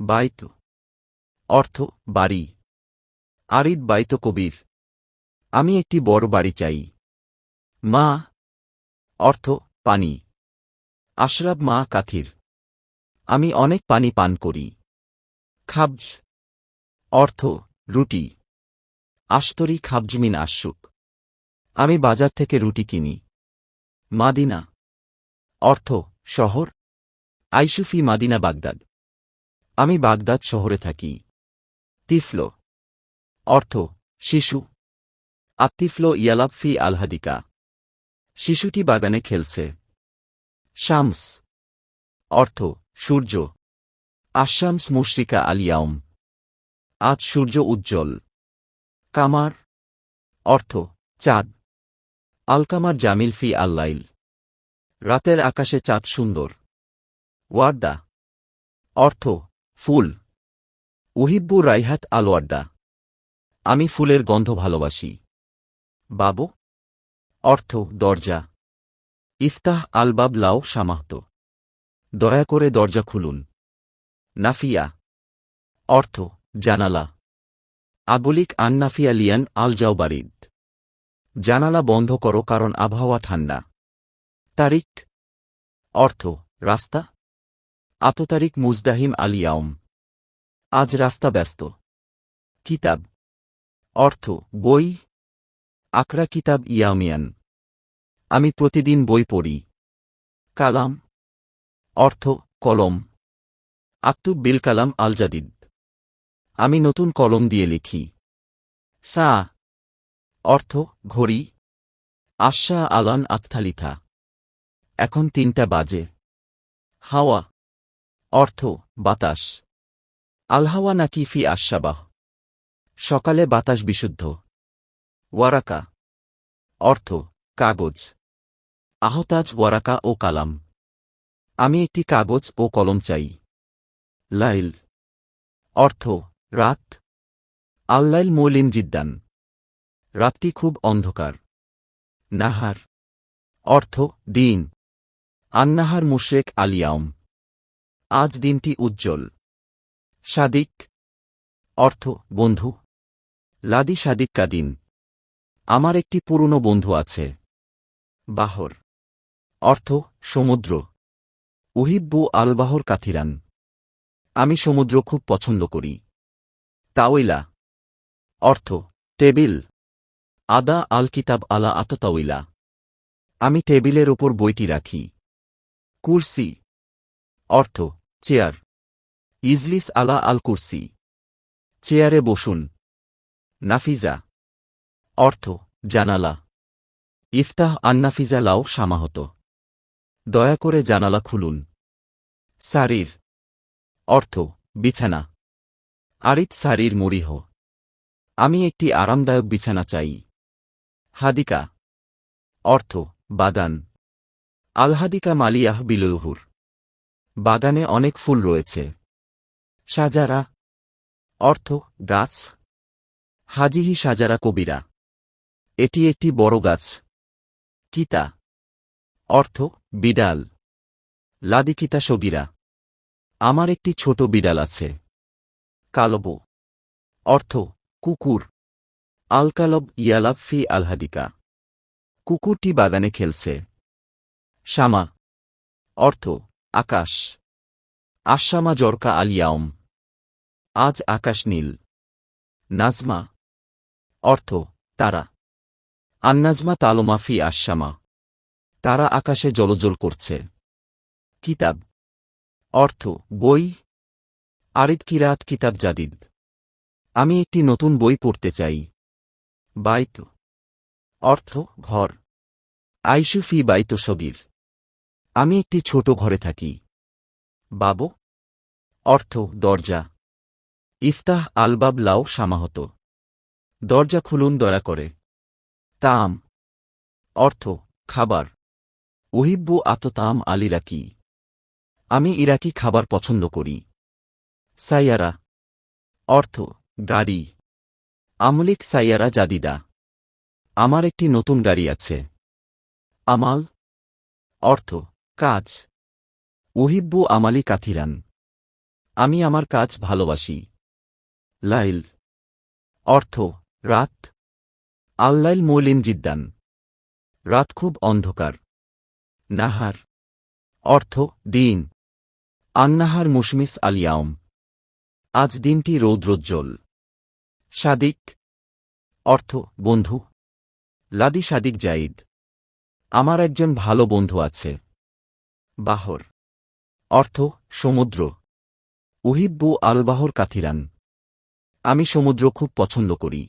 বাইত। অর্থ, বাড়ি। আরিদ বাইত কবির। আমি একটি বড় বাড়ি চাই। মা। অর্থ, পানি। আশরাব মা কাথির। আমি অনেক পানি পান করি। খাবজ। অর্থ, রুটি। আস্তরি খাবজমিন আশুক। আমি বাজার থেকে রুটি কিনি। মাদিনা। অর্থ, শহর। আইসুফি মাদিনা বাগদাদ। আমি বাগদাদ শহরে থাকি। তিফল। অর্থ, শিশু। আত্তিফল ইয়ালাবফি আলহাদিকা শিশুটি বাগানে খেলছে। শামস। অর্থ, সূর্য। আশামস মুশরিকা আলিয়াউম আজ সূর্য উজ্জ্বল। কামার। অর্থ, চাঁদ। আলকামার জামিল ফি আল্লাইল। রাতের আকাশে চাঁদ সুন্দর। ওয়ার্দা। অর্থ ফুল। ওহিব্বু রাইহাত আলোয়ার্দা আমি ফুলের গন্ধ ভালোবাসি। বাবু। অর্থ, দরজা। ইফতাহ আলবাব লাও সামাহত। দয়া করে দরজা খুলুন। নাফিয়া। অর্থ, জানালা। আবলিক আন্নাফিয়া লিয়ান আল যাও বারিদ জানালা বন্ধ করো কারণ আবহাওয়া ঠান্ডা। তারিখ। অর্থ, রাস্তা। আত তারিখ মুজদাহিম আলিয়াউম আজ রাস্তা ব্যস্ত। কিতাব। অর্থ, বই। আকরা কিতাব ইয়ামিয়ান। আমি প্রতিদিন বই পড়ি। কালাম। অর্থ, কলম। আক্তুব বিল কালাম আল জাদিদ। আমি নতুন কলম দিয়ে লিখি। সা। অর্থ, ঘড়ি। আশা আলান আত্থালিথা। এখন তিনটা বাজে। হাওয়া। অর্থ, বাতাস। আলহাওয়া নাকি ফি আশাবাহ সকালে বাতাস বিশুদ্ধ। ওয়ারাকা। অর্থ, কাগজ। আহতাজ ওয়ারাকা ও কালাম। আমি একটি কাগজ ও কলম চাই। লাইল। অর্থ, রাত। আল্লাইল মৌলিম জিদ্দান। রাতটি খুব অন্ধকার। নাহার। অর্থ, দিন। আন্নাহার মুশরেক আলিয়াউম আজ দিনটি উজ্জ্বল। সাদিক। অর্থ, বন্ধু। লাদি সাদিক কাদিন আমার একটি পুরনো বন্ধু আছে। বাহর। অর্থ, সমুদ্র। উহিব্বু আলবাহর কাথিরান। আমি সমুদ্র খুব পছন্দ করি। তাওইলা। অর্থ, টেবিল। আদা আল কিতাব আলা আততাওইলা। আমি টেবিলের ওপর বইটি রাখি। কুরসি। অর্থ চেয়ার। ইজলিস আলা আল কুরসি চেয়ারে বসুন। নাফিজা। অর্থ, জানালা। ইফতাহ আন্নাফিজা লাও সামাহত। দয়া করে জানালা খুলুন। সারির। অর্থ, বিছানা। আরিত সারির মরিহ। আমি একটি আরামদায়ক বিছানা চাই। হাদিকা। অর্থ বাদান আলহাদিকা মালিয়াহ বিলুহুর বাগানে অনেক ফুল রয়েছে। সাজারা। অর্থ, গাছ। হাজিহি সাজারা কবিরা। এটি একটি বড় গাছ। কিতা। অর্থ, বিড়াল। লাদিকিতা সগিরা। আমার একটি ছোট বিড়াল আছে। কালব। অর্থ, কুকুর। আলকালব ইয়ালাব ফি আলহাদিকা। কুকুরটি বাগানে খেলছে। শামা। অর্থ আকাশ। আশামা জরকা আলিয়াউম আজ আকাশ নীল। নাজমা। অর্থ, তারা। আন্নাজমা তালোমাফি আশামা তারা আকাশে জলজল করছে। কিতাব। অর্থ, বই। আরিদ কিরাত কিতাব জাদিদ। আমি একটি নতুন বই পড়তে চাই। বাইত। অর্থ, ঘর। আইসুফি বাইত সবির আমি একটি ছোট ঘরে থাকি। বাবু। অর্থ, দরজা। ইফতাহ আলবাব লাও সামাহত। দরজা খুলুন, দয়া করে। তাম। অর্থ, খাবার। উহিব্বু আততাম আল ইরাকি। আমি ইরাকি খাবার পছন্দ করি। সাইয়ারা। অর্থ, গাড়ি। আমলিক সাইয়ারা জাদিদা। আমার একটি নতুন গাড়ি আছে। আমাল। অর্থ কাজ। ওহিব্বু আমালি কাথিরান। আমি আমার কাজ ভালোবাসি। লাইল। অর্থ, রাত। আল্লাইল মৌলিন জিদ্দান। রাত খুব অন্ধকার। নাহার। অর্থ, দিন। আন্নাহার মুশমিস আলিয়াউম আজ দিনটি রৌদ্রোজ্জ্বল। সাদিক। অর্থ, বন্ধু। লাদি সাদিক জাইদ। আমার একজন ভালো বন্ধু আছে। বাহর। অর্থ সমুদ্র। উহিব্বু আলবাহর কাথিরান। আমি সমুদ্র খুব পছন্দ করি।